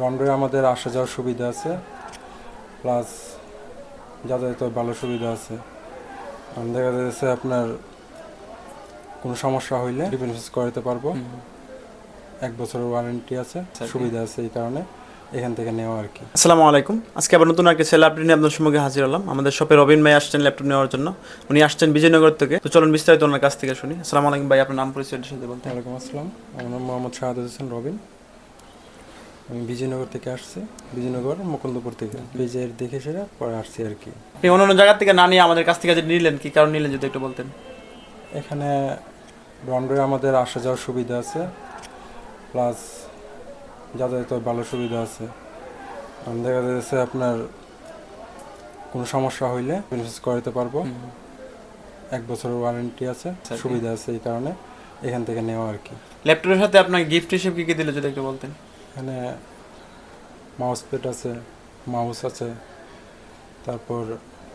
রন্ডে আমাদের আসা যাওয়ার সুবিধা আছে প্লাস যাতায়াতের ভালো সুবিধা আছে। দেখা যাচ্ছে আপনার কোনো সমস্যা হইলে রিপেয়ার করাতে পারব। এক বছরের ওয়ারেন্টি আছে সুবিধা আছে এই কারণে এখান থেকে নেওয়া আর কি। আসসালামু আলাইকুম। আজকে আবার নতুন একটা সেল আপডেট নিয়ে আপনার সঙ্গে হাজির হলাম। আমাদের শপে রবিন ভাই আসছেন ল্যাপটপ নেওয়ার জন্য। উনি আসছেন বিজয়নগর থেকে। তো চলুন বিস্তারিত ওনার কাছ থেকে শুনি। আসসালামু আলাইকুম ভাই আপনার নাম পরিচয় সাথে বলতে। ওয়ালাইকুম আসসালাম। আমার নাম মোহাম্মদ শাহাদ হোসেন রবিন। আমি বিজয়নগর থেকে আসছি। বিজয়নগর মুকুন্দপুর থেকে। বিজয়ের দেখে সেরা পরে আসছি আর কি। আপনি অন্য অন্য জায়গা থেকে না নিয়ে আমাদের কাছ থেকে যে নিলেন কি কারণ নিলেন যদি একটু বলতেন? এখানে রন্ডে আমাদের আসা যাওয়ার সুবিধা আছে প্লাস যাতায়াতের ভালো সুবিধা আছে। দেখা যাচ্ছে আপনার কোনো সমস্যা হইলে রিপেয়ার করাতে পারব। এক বছরের ওয়ারেন্টি আছে সুবিধা আছে এই কারণে এখান থেকে নেওয়া আর কি। ল্যাপটপের সাথে আপনার গিফট হিসেবে কি কি দিলে যদি একটু বলতেন? এখানে মাউস প্যাড আছে মাউস আছে তারপর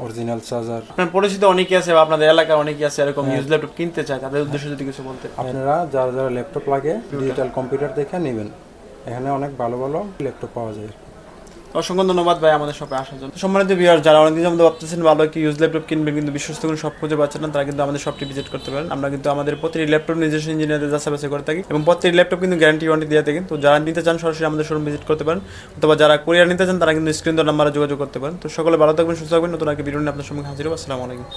অরিজিনাল চার্জার আপনার পরিচিত অনেকে আছে বা আপনাদের এলাকায় অনেকে আছে এরকম ইউজ ল্যাপটপ কিনতে চায় তাদের উদ্দেশ্যে যদি কিছু বলতে। আপনারা যারা যারা ল্যাপটপ লাগে ডিজিটাল কম্পিউটার দেখে নেবেন। এখানে অনেক ভালো ভালো ল্যাপটপ পাওয়া যায়। অসংখ্য ধন্যবাদ ভাই আমাদের শপে আসার জন্য। সম্মানিত ভিউয়ার যারা অনেকদিন আমাদের ভাবতেছেন ভালো কি ইউজ ল্যাপটপ কিনবেন, কিন্তু বিশ্বস্ত কোনো সব খুঁজে পাচ্ছেন না, তারা কিন্তু আমাদের শপটি ভিজিট করতে পারেন। আমরা কিন্তু আমাদের প্রতিটি ল্যাপটপ নিজস্ব ইঞ্জিনিয়ারদের যাচাই করে থাকি এবং প্রতিটি ল্যাপটপ কিন্তু গ্যারান্টি ওয়ারেন্টি দিয়ে থাকি। তো যারা নিতে চান, সরাসরি আমাদের শোরুম ভিজিট করতে পারেন, অথবা যারা কোরিয়ার নিতে চান, তারা কিন্তু স্ক্রিন নাম্বারে যোগাযোগ করতে পারেন। তো সকলে ভালো থাকবেন, সুস্থ থাকবেন। নতুন আগে নিয়ে আপনার সঙ্গে হাজির আসসালামু আলাইকুম।